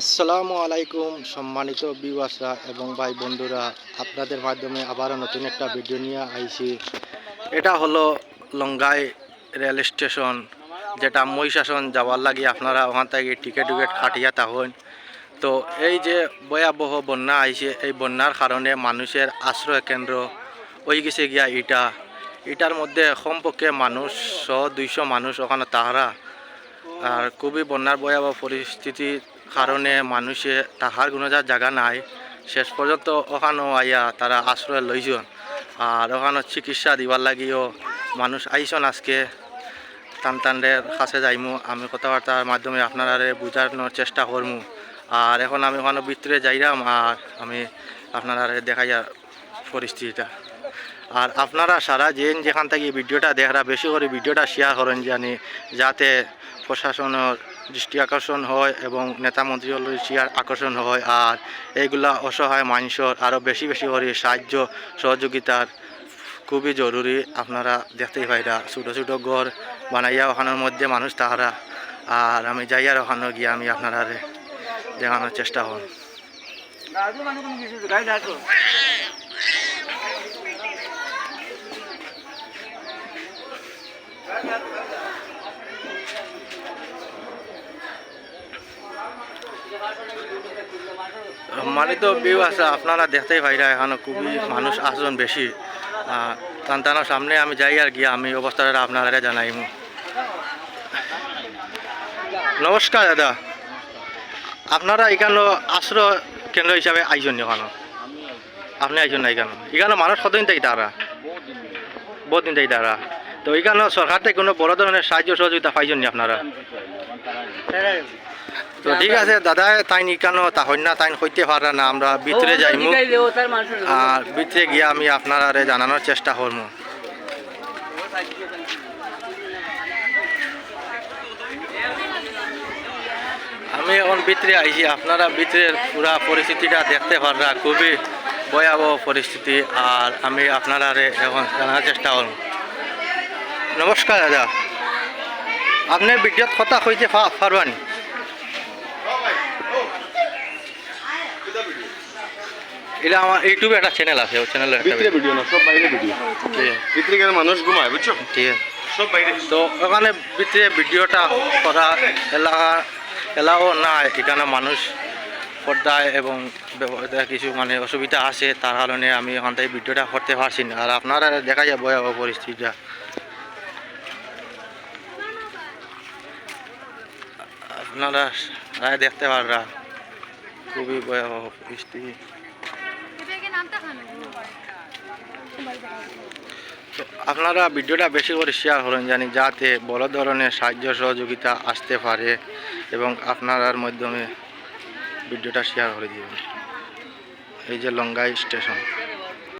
আসসালামু আলাইকুম, সম্মানিত বিওয়াসরা এবং ভাই বন্ধুরা। আপনাদের মাধ্যমে আবারও নতুন একটা ভিডিও নিয়ে আইছি। এটা হলো লঙ্গাই রেল স্টেশন, যেটা মহিষাসন যাওয়ার লাগে আপনারা ওখান থেকে টিকিট উইকেট কাটিয়া থাকুন তো এই যে ভয়াবহ বন্যা আইছে, এই বন্যার কারণে মানুষের আশ্রয় কেন্দ্র ওই গেছে গিয়া ইটা। ইটার মধ্যে কমপক্ষে মানুষ, শ দুইশো মানুষ ওখানে তাহারা। আর খুবই বন্যার ভয়াবহ পরিস্থিতির কারণে মানুষে তাহার কোনো জায়গা নাই। শেষ পর্যন্ত ওখানেও আইয়া তারা আশ্রয় লইছন আর ওখানে চিকিৎসা দিবার লাগিও মানুষ আইসন আজকে। টান টানদের কাছে যাইমু। আমি কথাবার্তার মাধ্যমে আপনারা বুঝানোর চেষ্টা করমু। আর এখন আমি ওখানে ভিতরে যাইরাম আর আমি আপনারা দেখাইয়া পরিস্থিতিটা। আর আপনারা সারা যে যেখান থেকে ভিডিওটা দেখরা, বেশি করে ভিডিওটা শেয়ার করেন জানি, যাতে প্রশাসনের দৃষ্টি আকর্ষণ হয় এবং নেতা মন্ত্রীগুলোর শেয়ার আকর্ষণ হয় আর এইগুলা অসহায় মানুষের আরও বেশি বেশি করে সাহায্য, সহযোগিতার খুবই জরুরি। আপনারা দেখতেই পাইরা ছোটো ছোটো ঘর বানাইয়া ওখানের মধ্যে মানুষ তাহারা। আর আমি যাই আর ওখানে গিয়ে আমি আপনারা দেখানোর চেষ্টা করব। মানে তো বিউ আছে, আপনারা দেখতেই পাইরা এখানে খুবই মানুষ আসজন বেশি। টানার সামনে আমি যাই আর গিয়ে আমি অবস্থাটা আপনারা জানাইমু নমস্কার দাদা। আপনারা এখানে আশ্রয় কেন্দ্র হিসাবে আইজন এখানে? আপনি আইজন না এখানে? এখানে মানুষ কতদিন তাই তারা? বহুদিন তাই তারা। তো এখানে সরকার থেকে কোনো বড় ধরনের সাহায্য সহযোগিতা পাইছেন নি আপনারা? তো ঠিক আছে দাদা তাই কেন? তাহলে না তাই হইতে পারা না আমরা ভিতরে যাইমু। আর ভিতরে গিয়ে আমি আপনারা জানানোর চেষ্টা করব। আমি এখন ভিতরে আইছি আপনারা ভিতরের পুরা পরিস্থিতিটা দেখতে পাররা খুবই ভয়াবহ পরিস্থিতি আর আমি আপনারা এখন জানার চেষ্টা করব। নমস্কার দাদা। আপনি ভিডিওত কথা কইতে পারবানি? এটা আমার ইউটিউবে একটা চ্যানেল আছে ওই চ্যানেলে ভিতরে ভিডিও না সব বাইরে ভিডিও ভিতরে কেন মানুষ ঘুমায় বুঝছ? ঠিক আছে সব বাইরে। তো ওখানে ভিতরে ভিডিওটা করা এলাকা এলাকাও নাই এখানে মানুষ পর্দায় এবং কিছু মানে অসুবিধা আছে তার কারণে আমি ওখান থেকে ভিডিওটা করতে পারছি না। আর আপনারা দেখা যায় ভয়াবহ পরিস্থিতিটা আপনারা দেখতে পাররা। খুবই ভয়াবহ পরিস্থিতি। তো আপনারা ভিডিওটা বেশি করে শেয়ার করেন, জানি যাতে বড় ধরনের সাহায্য সহযোগিতা আসতে পারে এবং আপনার মাধ্যমে ভিডিওটা শেয়ার করে দিবেন। এই যে লঙ্গাই স্টেশন।